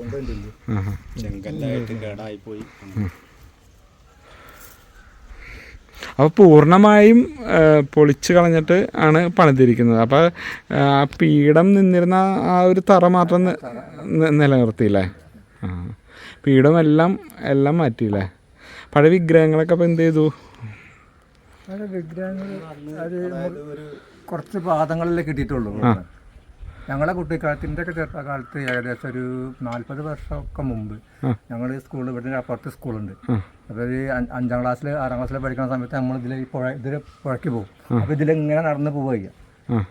Speaker 3: പൊളിച്ചു
Speaker 1: അപ്പോൾ പൂർണമായും ആ, കളഞ്ഞിട്ട് ആണ് പണിതിരിക്കുന്നത്. അപ്പോൾ ആ പീഠം നിന്നിരുന്ന ആ ഒരു തറ മാത്രം നിലനിർത്തിയില്ലേ? ആ. പീഠം എല്ലാം എല്ലാം മാറ്റിയില്ലേ? പഴയ വിഗ്രഹങ്ങളൊക്കെ അപ്പോൾ എന്ത് ചെയ്തു?
Speaker 4: വിഗ്രഹങ്ങൾ അത് കുറച്ച് പാദങ്ങളിലേ കിട്ടിയിട്ടുള്ളൂ. ഞങ്ങളെ കുട്ടിക്കാലത്തിന്റെ ഒക്കെ ചെറുപ്പകാലത്ത് ഏകദേശം ഒരു നാൽപ്പത് വർഷമൊക്കെ മുമ്പ് ഞങ്ങൾ സ്കൂളിൽ ഇവിടെ അപ്പുറത്ത് സ്കൂളുണ്ട്. അപ്പോൾ ഈ അഞ്ച് അഞ്ചാം ക്ലാസ്സിൽ ആറാം ക്ലാസ്സിൽ പഠിക്കുന്ന സമയത്ത് നമ്മൾ ഇതിൽ ഈ പുഴ ഇതിൽ പുഴയ്ക്ക് പോകും. അപ്പോൾ ഇതിലിങ്ങനെ നടന്ന് പോവുക.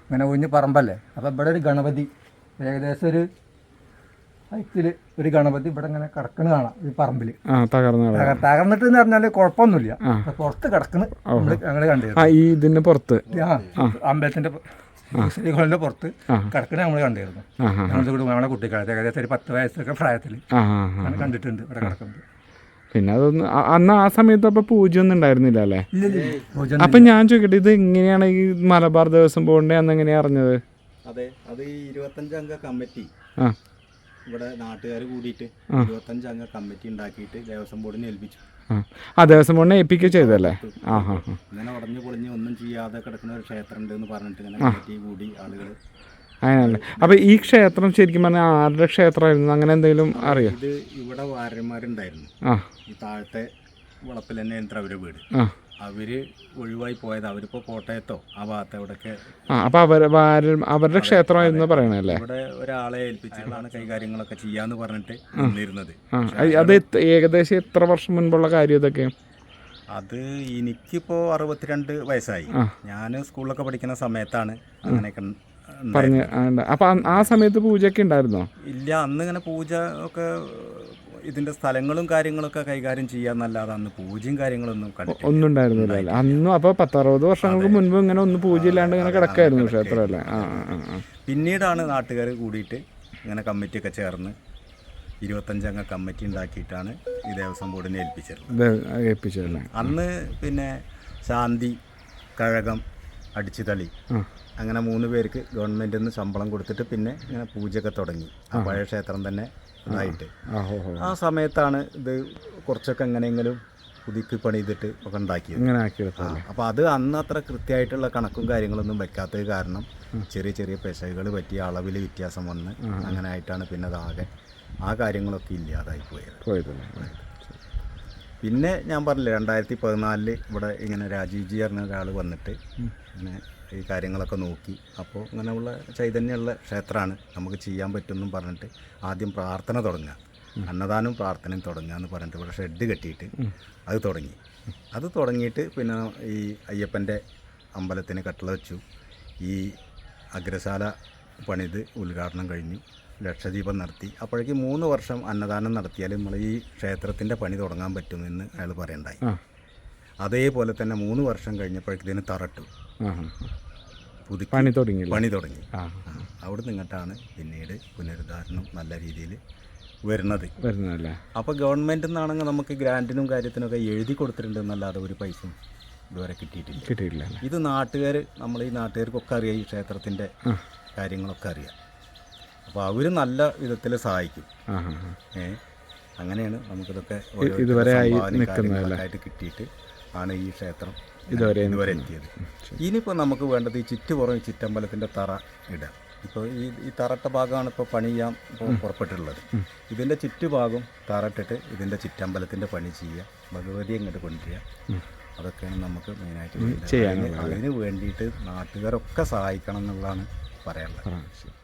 Speaker 4: ഇങ്ങനെ ഒഴിഞ്ഞ് പറമ്പല്ലേ? അപ്പോൾ ഇവിടെ ഒരു ഗണപതി ഏകദേശം ഒരു ഹൈറ്റിൽ ഒരു ഗണപതി ഇവിടെ ഇങ്ങനെ കിടക്കണ കാണാം ഈ പറമ്പിൽ. തകർന്നിട്ട് എന്ന് പറഞ്ഞാൽ കുഴപ്പമൊന്നുമില്ല. പുറത്ത് കിടക്കണ് ഞങ്ങൾ കണ്ടിരുന്നു
Speaker 1: ആ ഈ ഇതിന് പുറത്ത്?
Speaker 4: ആ അമ്പലത്തിന്റെ ശ്രീകോളിന്റെ പുറത്ത് കിടക്കണ നമ്മൾ കണ്ടിരുന്നു. ഞങ്ങളുടെ കൂടെ ഞങ്ങളുടെ കുട്ടിക്കാലത്ത് ഏകദേശം ഒരു പത്ത് വയസ്സൊക്കെ പ്രായത്തിൽ കണ്ടിട്ടുണ്ട് ഇവിടെ കിടക്കുന്നത്.
Speaker 1: പിന്നെ അതൊന്ന് അന്ന് ആ സമയത്ത് അപ്പൊ പൂജ ഒന്നും ഉണ്ടായിരുന്നില്ല അല്ലേ? അപ്പൊ ഞാൻ ചോദിക്കട്ടെ ഇത് എങ്ങനെയാണ് ഈ മലബാർ ദേവസ്വം പോകണ്ടേ അന്ന് എങ്ങനെയാ അറിഞ്ഞത്?
Speaker 3: അതെ അത് ഈ ഇരുപത്തഞ്ചംഗ കമ്മിറ്റി
Speaker 1: ആ.
Speaker 3: ഇവിടെ നാട്ടുകാർ കൂടിയിട്ട് ഇരുപത്തഞ്ചംഗ കമ്മിറ്റി ഉണ്ടാക്കിയിട്ട് ദേവസ്വം ബോർഡിനെ ഏൽപ്പിച്ചു.
Speaker 1: ആ. ദേവസ്വം ബോർഡിനെ ഏൽപ്പിക്കുക ചെയ്തല്ലേ ആ ഹാ
Speaker 3: ഇങ്ങനെ ഉടഞ്ഞു പൊളിഞ്ഞ് ഒന്നും ചെയ്യാതെ കിടക്കുന്ന ഒരു ക്ഷേത്രം ഉണ്ട് എന്ന് പറഞ്ഞിട്ട് ഇങ്ങനെ കമ്മിറ്റി കൂടി ആളുകൾ
Speaker 1: അങ്ങനെയല്ലേ? അപ്പോൾ ഈ ക്ഷേത്രം ശരിക്കും പറഞ്ഞാൽ ആരുടെ ക്ഷേത്രമായിരുന്നു? അങ്ങനെ എന്തെങ്കിലും അറിയാം?
Speaker 3: ഇത് ഇവിടെ വാര്യന്മാരുണ്ടായിരുന്നു.
Speaker 1: ആ.
Speaker 3: ഈ താഴത്തെ വളപ്പിൽ തന്നെ യന്ത്ര അവരുടെ വീട്.
Speaker 1: ആ.
Speaker 3: അവർ ഒഴിവായി പോയത്. അവരിപ്പോ കോട്ടയത്തോ? ആ ഭാഗത്ത് എവിടെയൊക്കെ?
Speaker 1: അപ്പോൾ അവർ അവരുടെ ക്ഷേത്രമായിരുന്നു പറയണല്ലേ
Speaker 3: ഇവിടെ ഒരാളെ ഏൽപ്പിച്ചാണ് കൈകാര്യങ്ങളൊക്കെ ചെയ്യാന്ന് പറഞ്ഞിട്ട് നിന്നിരുന്നത്.
Speaker 1: അത് ഏകദേശം എത്ര വർഷം മുൻപുള്ള കാര്യം ഇതൊക്കെ?
Speaker 3: അത് എനിക്കിപ്പോ അറുപത്തിരണ്ട് വയസ്സായി. ഞാൻ സ്കൂളിലൊക്കെ പഠിക്കുന്ന സമയത്താണ് അങ്ങനെയൊക്കെ
Speaker 1: പറഞ്ഞു അപ്പൊ ആ സമയത്ത് പൂജയൊക്കെ ഉണ്ടായിരുന്നോ?
Speaker 3: ഇല്ല അന്ന് ഇങ്ങനെ പൂജ ഒക്കെ ഇതിന്റെ സ്ഥലങ്ങളും കാര്യങ്ങളൊക്കെ കൈകാര്യം ചെയ്യാന്നല്ലാതെ അന്ന് പൂജയും കാര്യങ്ങളൊന്നും കണ്ടിട്ടില്ല.
Speaker 1: ഒന്നും ഉണ്ടായിരുന്നില്ല അന്നും അപ്പൊ പത്തറുപത് വർഷങ്ങൾക്ക് മുൻപ് ഇങ്ങനെ ഒന്നും പൂജ ഇല്ലാണ്ട് ഇങ്ങനെ കിടക്കായിരുന്നു ക്ഷേത്രം അല്ലേ? ആ ആ ആ
Speaker 3: പിന്നീടാണ് നാട്ടുകാർ കൂടിയിട്ട് ഇങ്ങനെ കമ്മിറ്റിയൊക്കെ ചേർന്ന് ഇരുപത്തഞ്ചംഗ കമ്മിറ്റി ഉണ്ടാക്കിയിട്ടാണ് ഈ ദേവസ്വം ബോർഡിനെ ഏൽപ്പിച്ചത്
Speaker 1: ഇത് ഏൽപ്പിച്ചതല്ലേ
Speaker 3: അന്ന് പിന്നെ ശാന്തി കഴകം അടിച്ചുതളി അങ്ങനെ മൂന്ന് പേർക്ക് ഗവൺമെന്റിൽ നിന്ന് ശമ്പളം കൊടുത്തിട്ട് പിന്നെ ഇങ്ങനെ പൂജയൊക്കെ തുടങ്ങി. ആ. പഴയ ക്ഷേത്രം തന്നെ ഇതായിട്ട്
Speaker 1: ആ
Speaker 3: സമയത്താണ് ഇത് കുറച്ചൊക്കെ എങ്ങനെയെങ്കിലും പുതുക്കി പണിതിട്ട് ഒക്കെ ഉണ്ടാക്കിയത്.
Speaker 1: ഇങ്ങനെ
Speaker 3: അപ്പോൾ അത് അന്ന് അത്ര കൃത്യമായിട്ടുള്ള കണക്കും കാര്യങ്ങളൊന്നും വെക്കാത്തത് കാരണം ചെറിയ ചെറിയ പെശകൾ പറ്റിയ അളവിൽ വ്യത്യാസം വന്ന് അങ്ങനെ ആയിട്ടാണ് പിന്നെ അതാകെ ആ കാര്യങ്ങളൊക്കെ ഇല്ലാതായി പോയത്.
Speaker 1: പോയതല്ലേ?
Speaker 3: പിന്നെ ഞാൻ പറഞ്ഞില്ലേ രണ്ടായിരത്തി പതിനാലിൽ ഇവിടെ ഇങ്ങനെ രാജീവ് ജി പറഞ്ഞ ഒരാൾ വന്നിട്ട് ഇങ്ങനെ ഈ കാര്യങ്ങളൊക്കെ നോക്കി. അപ്പോൾ ഇങ്ങനെയുള്ള ചൈതന്യമുള്ള ക്ഷേത്രമാണ്. നമുക്ക് ചെയ്യാൻ പറ്റുമെന്നും പറഞ്ഞിട്ട് ആദ്യം പ്രാർത്ഥന തുടങ്ങുക. അന്നദാനവും പ്രാർത്ഥനയും തുടങ്ങുക എന്ന് പറഞ്ഞിട്ട് ഇവിടെ ഷെഡ് കെട്ടിയിട്ട് അത് തുടങ്ങി. അത് തുടങ്ങിയിട്ട് പിന്നെ ഈ അയ്യപ്പന്റെ അമ്പലത്തിന് കട്ടള വെച്ചു. ഈ അഗ്രശാല പണിത് ഉദ്ഘാടനം കഴിഞ്ഞു. ലക്ഷദീപം നടത്തി. അപ്പോഴേക്ക് മൂന്ന് വർഷം അന്നദാനം നടത്തിയാൽ നമ്മൾ ഈ ക്ഷേത്രത്തിന്റെ പണി തുടങ്ങാൻ പറ്റുമെന്ന് അയാൾ പറയണ്ടായി. അതേപോലെ തന്നെ മൂന്ന് വർഷം കഴിഞ്ഞപ്പോഴേക്കും ഇതിന് തറട്ടു. പുതുക്കി
Speaker 1: പണി തുടങ്ങി
Speaker 3: പണി തുടങ്ങി. അവിടെ നിന്നിട്ടാണ് പിന്നീട് പുനരുദ്ധാരണം നല്ല രീതിയിൽ വരുന്നത്. അപ്പോൾ ഗവൺമെന്റിൽ നിന്നാണെങ്കിൽ നമുക്ക് ഗ്രാന്റിനും കാര്യത്തിനൊക്കെ എഴുതി കൊടുത്തിട്ടുണ്ട് എന്നല്ലാതെ ഒരു പൈസയും ഇതുവരെ കിട്ടിയിട്ടില്ല.
Speaker 1: കിട്ടിയില്ല
Speaker 3: ഇത് നാട്ടുകാർ നമ്മൾ ഈ നാട്ടുകാർക്കൊക്കെ അറിയാം ഈ ക്ഷേത്രത്തിന്റെ കാര്യങ്ങളൊക്കെ അറിയാം. അപ്പോൾ അവർ നല്ല വിധത്തിൽ സഹായിക്കും. ഏ അങ്ങനെയാണ് നമുക്കിതൊക്കെ
Speaker 1: ഇതുവരെ
Speaker 3: ആയിട്ട് കിട്ടിയിട്ട് ആണ് ഈ ക്ഷേത്രം
Speaker 1: ഇതുവരെ
Speaker 3: ഇതുവരെ എത്തിയത്. ഇനിയിപ്പോൾ നമുക്ക് വേണ്ടത് ഈ ചുറ്റുപുറം ഈ ചിറ്റമ്പലത്തിന്റെ തറ ഇടുക. ഇപ്പോൾ ഈ ഈ തറട്ട ഭാഗമാണ് ഇപ്പോൾ പണി ചെയ്യാൻ ഇപ്പോൾ പുറപ്പെട്ടിട്ടുള്ളത്. ഇതിന്റെ ചുറ്റുഭാഗം തറട്ടിട്ട് ഇതിന്റെ ചുറ്റമ്പലത്തിന്റെ പണി ചെയ്യുക ഭഗവതി ഇങ്ങോട്ട് കൊണ്ടുവരിക. അതൊക്കെയാണ് നമുക്ക് മെയിനായിട്ട്
Speaker 1: ചെയ്യാൻ
Speaker 3: അതിന് വേണ്ടിയിട്ട് നാട്ടുകാരൊക്കെ സഹായിക്കണം എന്നുള്ളതാണ് പറയാനുള്ളത്
Speaker 1: ആ, ശരി.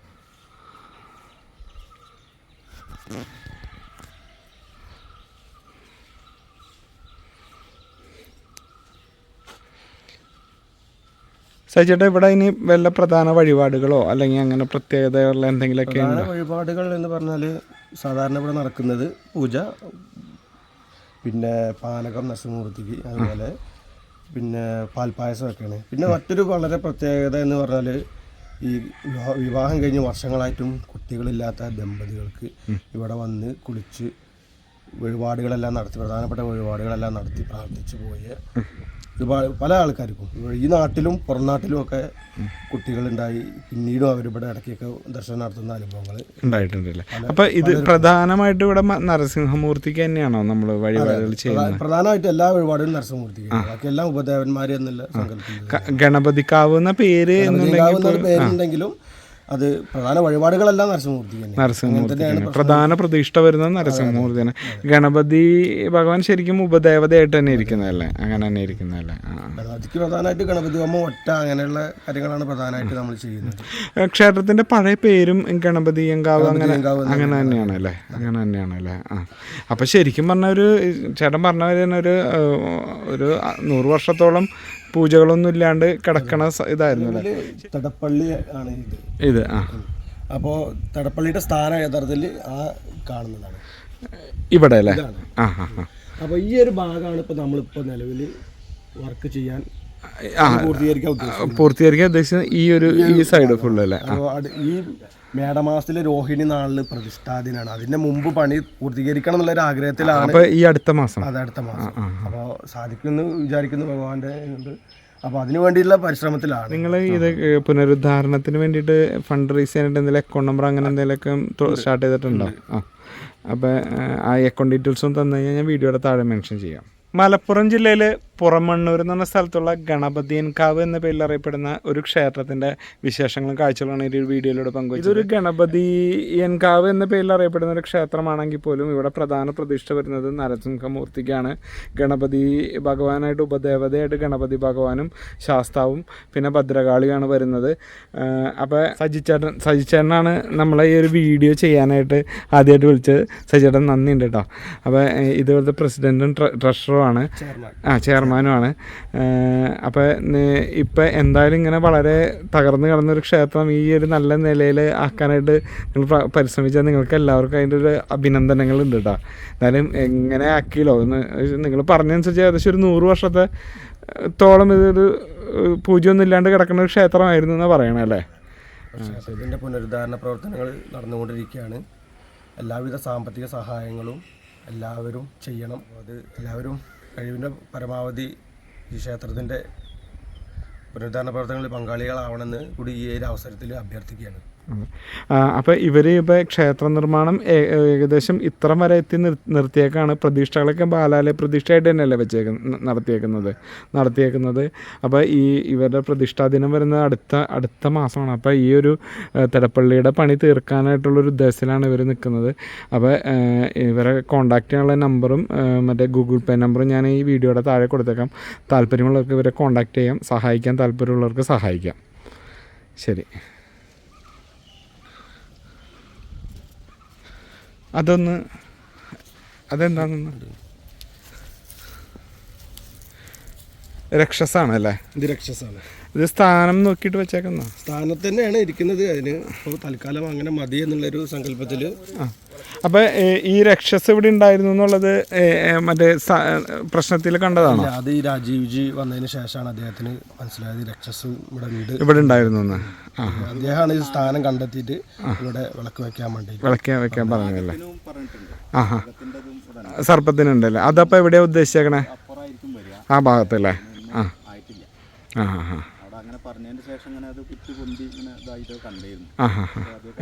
Speaker 1: സജിയുടെ ഇവിടെ ഇനി വല്ല പ്രധാന വഴിപാടുകളോ അല്ലെങ്കിൽ അങ്ങനെ പ്രത്യേകതയുള്ള എന്തെങ്കിലുമൊക്കെ
Speaker 2: വഴിപാടുകൾ എന്ന് പറഞ്ഞാൽ സാധാരണ ഇവിടെ നടക്കുന്നത് പൂജ പിന്നെ പാലകം നശമൂർത്തിക്ക് അതുപോലെ പിന്നെ പാൽപ്പായസമൊക്കെയാണ്. പിന്നെ മറ്റൊരു വളരെ പ്രത്യേകത എന്ന് പറഞ്ഞാൽ ഈ വിവാഹ- കഴിഞ്ഞ് വർഷങ്ങളായിട്ടും കുട്ടികളില്ലാത്ത ദമ്പതികൾക്ക് ഇവിടെ വന്ന് കുളിച്ച് വഴിപാടുകളെല്ലാം നടത്തി പ്രധാനപ്പെട്ട വഴിപാടുകളെല്ലാം നടത്തി പ്രാർത്ഥിച്ചു പോയി ഒരുപാട് പല ആൾക്കാർക്കും. ഈ നാട്ടിലും പുറം നാട്ടിലും ഒക്കെ കുട്ടികളുണ്ടായി. പിന്നീടും അവരിവിടെ ഇടയ്ക്കൊക്കെ ദർശനം നടത്തുന്ന അനുഭവങ്ങൾ
Speaker 1: ഉണ്ടായിട്ടുണ്ടല്ലേ? അപ്പൊ ഇത് പ്രധാനമായിട്ട് ഇവിടെ നരസിംഹമൂർത്തിക്ക് തന്നെയാണോ നമ്മൾ വഴിപാടുകൾ ചെയ്യുന്നത്?
Speaker 2: പ്രധാനമായിട്ട് എല്ലാ വഴിപാടുകളും നരസിംഹമൂർത്തിക്ക് ബാക്കി എല്ലാം ഉപദേവന്മാര് എന്നുള്ള സങ്കല്പം
Speaker 1: ഗണപതിക്കാവ് എന്ന പേര്
Speaker 2: പേരുണ്ടെങ്കിലും അത് പ്രധാന വഴിപാടുകളല്ല നരസിംഹമൂർത്തി
Speaker 1: നരസിംഹമൂർത്തിയാണ് പ്രധാന പ്രതിഷ്ഠ വരുന്നത് നരസിംഹമൂർത്തിയാണ് ഗണപതി ഭഗവാൻ ശരിക്കും ഉപദേവതയായിട്ട് തന്നെ ഇരിക്കുന്നതല്ലേ? അങ്ങനെ തന്നെ ഇരിക്കുന്നതല്ലേ?
Speaker 2: ഗണപതിക്ക് പ്രധാനമായിട്ട് ഗണപതി ഹോമം ഒറ്റ അങ്ങനെയുള്ള കാര്യങ്ങളാണ് പ്രധാനമായിട്ട് നമ്മൾ ചെയ്യുന്നത്.
Speaker 1: ക്ഷേത്രത്തിന്റെ പഴയ പേരും ഗണപതി എങ്കാവ് അങ്ങനെ അങ്ങനെ തന്നെയാണ്. അല്ലേ? അങ്ങനെ തന്നെയാണ് അല്ലേ? ആ. അപ്പൊ ശരിക്കും പറഞ്ഞ ഒരു ചേട്ടൻ പറഞ്ഞ പോലെ തന്നെ ഒരു ഒരു നൂറ് വർഷത്തോളം പൂജകളൊന്നും ഇല്ലാണ്ട് കിടക്കണ ഇതായിരുന്നു
Speaker 2: തടപ്പള്ളി ആണ് ഇത്.
Speaker 1: ഇത് ആ.
Speaker 2: അപ്പോൾ തടപ്പള്ളിയുടെ സ്ഥാനം യഥാർത്ഥത്തിൽ ആ കാണുന്നതാണ്.
Speaker 1: ഇവിടെ അല്ലേ? ആ ആ ആ.
Speaker 2: അപ്പോൾ ഈ ഒരു ഭാഗമാണ് ഇപ്പോൾ നമ്മളിപ്പോൾ നിലവിൽ വർക്ക് ചെയ്യാൻ പൂർത്തീകരിക്കാൻ
Speaker 1: ഉദ്ദേശിച്ചത് ഈ ഒരു ഈ സൈഡ് ഫുള്ള് അല്ലേ?
Speaker 2: ഈ മേടമാസത്തിലെ രോഹിണി നാളിൽ പ്രതിഷ്ഠാദിനാണ്. അതിന്റെ മുമ്പ് പണി പൂർത്തീകരിക്കണം എന്നുള്ള ഒരു ആഗ്രഹത്തിലാണ്
Speaker 1: ഈ അടുത്ത മാസം?
Speaker 2: അത് അടുത്ത മാസം. അപ്പോൾ സാധിക്കുമെന്ന് വിചാരിക്കുന്നു ഭഗവാന്റെ ഉണ്ട് അപ്പോൾ അതിനു വേണ്ടിയിട്ടുള്ള പരിശ്രമത്തിലാണ്.
Speaker 1: നിങ്ങൾ ഇത് പുനരുദ്ധാരണത്തിന് വേണ്ടിയിട്ട് ഫണ്ട് റേസ് ചെയ്യാനായിട്ട് എന്തെങ്കിലും അക്കൗണ്ട് നമ്പർ അങ്ങനെ എന്തെങ്കിലുമൊക്കെ സ്റ്റാർട്ട് ചെയ്തിട്ടുണ്ടോ? ആ. അപ്പോൾ ആ അക്കൗണ്ട് ഡീറ്റെയിൽസും തന്നു കഴിഞ്ഞാൽ ഞാൻ വീഡിയോയുടെ താഴെ മെൻഷൻ ചെയ്യാം. മലപ്പുറം ജില്ലയിലെ പുറമണ്ണൂർ എന്ന് പറഞ്ഞ സ്ഥലത്തുള്ള ഗണപതിയൻകാവ് എന്ന പേരിൽ അറിയപ്പെടുന്ന ഒരു ക്ഷേത്രത്തിന്റെ വിശേഷങ്ങളും കാഴ്ചകളാണ് ഈ വീഡിയോയിലൂടെ പങ്കുവച്ചത്. ഇതൊരു ഗണപതിയൻകാവ് എന്ന പേരിൽ അറിയപ്പെടുന്ന ഒരു ക്ഷേത്രമാണെങ്കിൽ പോലും ഇവിടെ പ്രധാന പ്രതിഷ്ഠ വരുന്നത് നരസിംഹമൂർത്തിക്കാണ്. ഗണപതി ഭഗവാനായിട്ട് ഉപദേവതയായിട്ട് ഗണപതി ഭഗവാനും ശാസ്താവും പിന്നെ ഭദ്രകാളിയാണ് വരുന്നത്. അപ്പോൾ സജിച്ചേട്ടൻ സജിച്ചേട്ടനാണ് നമ്മളെ ഈ ഒരു വീഡിയോ ചെയ്യാനായിട്ട് ആദ്യമായിട്ട് വിളിച്ചത്. സജിച്ചേട്ടൻ നന്ദിയുണ്ട് കേട്ടോ. അപ്പോൾ ഇതുപോലത്തെ പ്രസിഡന്റും ട്രഷറുമാണ്
Speaker 2: ചെയർമാൻ.
Speaker 1: ആ ചെയർമാനുമാണ്. അപ്പോൾ ഇപ്പം എന്തായാലും ഇങ്ങനെ വളരെ തകർന്നു കിടന്നൊരു ക്ഷേത്രം ഈ ഒരു നല്ല നിലയിൽ ആക്കാനായിട്ട് നിങ്ങൾ പരിശ്രമിച്ചാൽ നിങ്ങൾക്ക് എല്ലാവർക്കും അതിന്റെ ഒരു അഭിനന്ദനങ്ങളുണ്ട് കേട്ടോ എന്തായാലും എങ്ങനെ ആക്കിയല്ലോ? എന്ന് നിങ്ങൾ പറഞ്ഞനുസരിച്ച് ഏകദേശം ഒരു നൂറ് വർഷത്തെ ത്തോളം ഇതൊരു പൂജ്യമൊന്നും ഇല്ലാണ്ട് കിടക്കുന്ന ഒരു ക്ഷേത്രമായിരുന്നു എന്നാണ് പറയണേ അല്ലേ?
Speaker 2: ഇതിന്റെ പുനരുദ്ധാരണ പ്രവർത്തനങ്ങൾ നടന്നുകൊണ്ടിരിക്കുകയാണ്. എല്ലാവിധ സാമ്പത്തിക സഹായങ്ങളും എല്ലാവരും ചെയ്യണം. അത് എല്ലാവരും കഴിവിന്റെ പരമാവധി ഈ ക്ഷേത്രത്തിന്റെ പുനരുദ്ധാരണ പ്രവർത്തനങ്ങളിൽ പങ്കാളികളാവണമെന്ന് കൂടി ഈ ഒരു അവസരത്തിൽ അഭ്യർത്ഥിക്കുകയാണ്.
Speaker 1: അപ്പോൾ ഇവർ ഇപ്പോൾ ക്ഷേത്ര നിർമ്മാണം ഏകദേശം ഇത്ര വരെ എത്തി നിർ നിർത്തിയേക്കാണ്. പ്രതിഷ്ഠകളൊക്കെ ബാലാലയ പ്രതിഷ്ഠയായിട്ട് തന്നെയല്ലേ വെച്ചേക്കുന്നത് നടത്തിയേക്കുന്നത് നടത്തിയേക്കുന്നത്. അപ്പോൾ ഈ ഇവരുടെ പ്രതിഷ്ഠാ ദിനം വരുന്നത് അടുത്ത അടുത്ത മാസമാണ്. അപ്പോൾ ഈ ഒരു തടപ്പള്ളിയുടെ പണി തീർക്കാനായിട്ടുള്ളൊരു ഉദ്ദേശത്തിലാണ് ഇവർ നിൽക്കുന്നത്. അപ്പോൾ ഇവരെ കോൺടാക്ട് ചെയ്യാനുള്ള നമ്പറും മറ്റേ ഗൂഗിൾ പേ നമ്പറും ഞാൻ ഈ വീഡിയോയുടെ താഴെ കൊടുത്തേക്കാം. താല്പര്യമുള്ളവർക്ക് ഇവരെ കോൺടാക്ട് ചെയ്യാം. സഹായിക്കാൻ താല്പര്യമുള്ളവർക്ക് സഹായിക്കാം. ശരി. അതൊന്ന് അതെന്താണെന്ന് രക്ഷസാണ് അല്ലേ
Speaker 2: ഇത് രക്ഷസാണ്.
Speaker 1: ഇത് സ്ഥാനം നോക്കിയിട്ട് വെച്ചേക്കുന്ന?
Speaker 2: സ്ഥാനത്ത് തന്നെയാണ് ഇരിക്കുന്നത്. അതിന് അപ്പോൾ തൽക്കാലം അങ്ങനെ മതി എന്നുള്ളൊരു സങ്കല്പത്തിൽ
Speaker 1: ആ. അപ്പോൾ ഈ രക്ഷസ് ഇവിടെ ഉണ്ടായിരുന്നു എന്നുള്ളത് മറ്റേ പ്രശ്നത്തിൽ കണ്ടതാണ്?
Speaker 2: അത് ഈ രാജീവ് ജി വന്നതിന് ശേഷമാണ് അദ്ദേഹത്തിന് മനസ്സിലായത് രക്ഷസ് ഇവിടെ ഉണ്ട്.
Speaker 1: ഇവിടെ ഉണ്ടായിരുന്നു എന്ന്.
Speaker 2: അദ്ദേഹമാണ് ഈ സ്ഥാനം കണ്ടെത്തിയിട്ട് ഇവിടെ വിളക്ക് വെക്കാൻ വേണ്ടി
Speaker 1: വിളക്ക് വെക്കാൻ പറഞ്ഞതല്ലേ? ആഹാ. സർപ്പത്തിനുണ്ടല്ലേ? അതപ്പോൾ എവിടെയാണ് ഉദ്ദേശിച്ചേക്കണേ? ആ ഭാഗത്തല്ലേ?
Speaker 3: ആയിട്ടില്ല.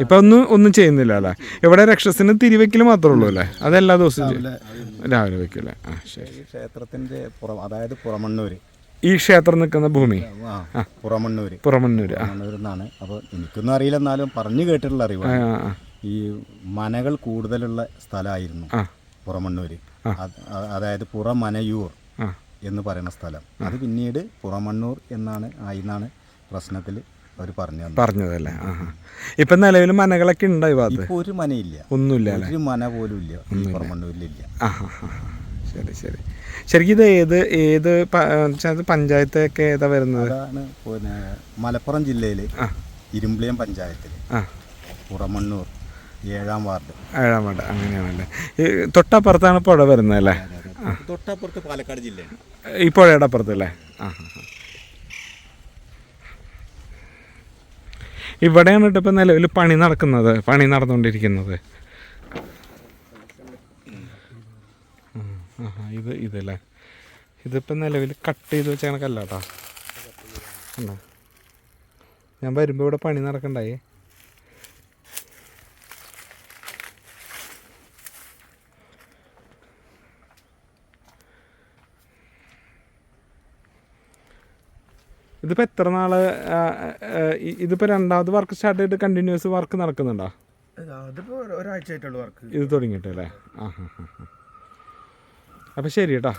Speaker 1: ഇപ്പം ഒന്നും ഒന്നും ചെയ്യുന്നില്ല അല്ലേ? ഇവിടെ രക്ഷസിന് തിരിവെക്കൽ മാത്രമേ ഉള്ളൂ അല്ലേ? അതെല്ലാ ദിവസവും? രാവിലെ വെക്കില്ല ആ ശരി.
Speaker 3: ക്ഷേത്രത്തിന്റെ അതായത് പുറമണ്ണൂര്.
Speaker 1: ഈ ക്ഷേത്രം നിൽക്കുന്ന ഭൂമി?
Speaker 3: പുറമണ്ണൂര്. പുറമണ്ണൂര് എന്നാണ് അപ്പോൾ എനിക്കൊന്നും അറിയില്ല എന്നാലും പറഞ്ഞു കേട്ടിട്ടുള്ള
Speaker 1: അറിവ്
Speaker 3: ഈ മനകൾ കൂടുതലുള്ള സ്ഥലമായിരുന്നു. പുറമണ്ണൂര്. അതായത് പുറമനയൂർ. എന്ന് പറയുന്ന സ്ഥലം. അത് പിന്നീട് പുറമണ്ണൂർ എന്നാണ് ആയിന്നാണ് പ്രശ്നത്തിൽ അവർ പറഞ്ഞു
Speaker 1: പറഞ്ഞതല്ലേ? ആ ആ. നിലവിൽ മനകളൊക്കെ ഉണ്ടായി ഈ ഭാഗത്ത്
Speaker 3: ഒരു മനയില്ല.
Speaker 1: ഒന്നുമില്ല
Speaker 3: ഒരു മന പോലും ഇല്ല. പുറമണ്ണൂരിലില്ല.
Speaker 1: ശരി ശരി. ശരിക്കും ഇത് ഏത് ഏത് പഞ്ചായത്തൊക്കെ ഏതാ വരുന്നത്?
Speaker 3: പിന്നെ മലപ്പുറം ജില്ലയിൽ. ഇരുമ്പിളിയം പഞ്ചായത്തിൽ പുറമണ്ണൂർ ഏഴാം വാർഡ്.
Speaker 1: ഏഴാം വാർഡ് അങ്ങനെയാണല്ലേ? ഈ തൊട്ടപ്പുറത്താണ് പുഴ വരുന്നത് അല്ലേ?
Speaker 3: തൊട്ടപ്പുറത്ത് പാലക്കാട് ജില്ലയാണ്.
Speaker 1: ഇപ്പോൾ ഇടപ്പുറത്ത് അല്ലേ? ആ. ഇവിടെയാണ് കേട്ടോ ഇപ്പം നിലവിൽ പണി നടക്കുന്നത് പണി നടന്നുകൊണ്ടിരിക്കുന്നത്. ഇത് ഇതല്ലേ ഇതിപ്പോൾ നിലവിൽ കട്ട് ചെയ്ത് വെച്ച കണക്കല്ല കേട്ടോ. ഞാൻ വരുമ്പോൾ ഇവിടെ പണി നടക്കണ്ടായേ. ഇതിപ്പോൾ എത്ര നാൾ ഇതിപ്പോൾ രണ്ടാമത് വർക്ക് സ്റ്റാർട്ട് ചെയ്തിട്ട് കണ്ടിന്യൂസ് വർക്ക് നടക്കുന്നുണ്ടോ?
Speaker 2: അതിപ്പോൾ ഒരാഴ്ച ആയിട്ടുള്ള വർക്ക്
Speaker 1: ഇത് തുടങ്ങിയിട്ടല്ലേ? ആ ഹാ ഹാ അപ്പോൾ ശരി കേട്ടോ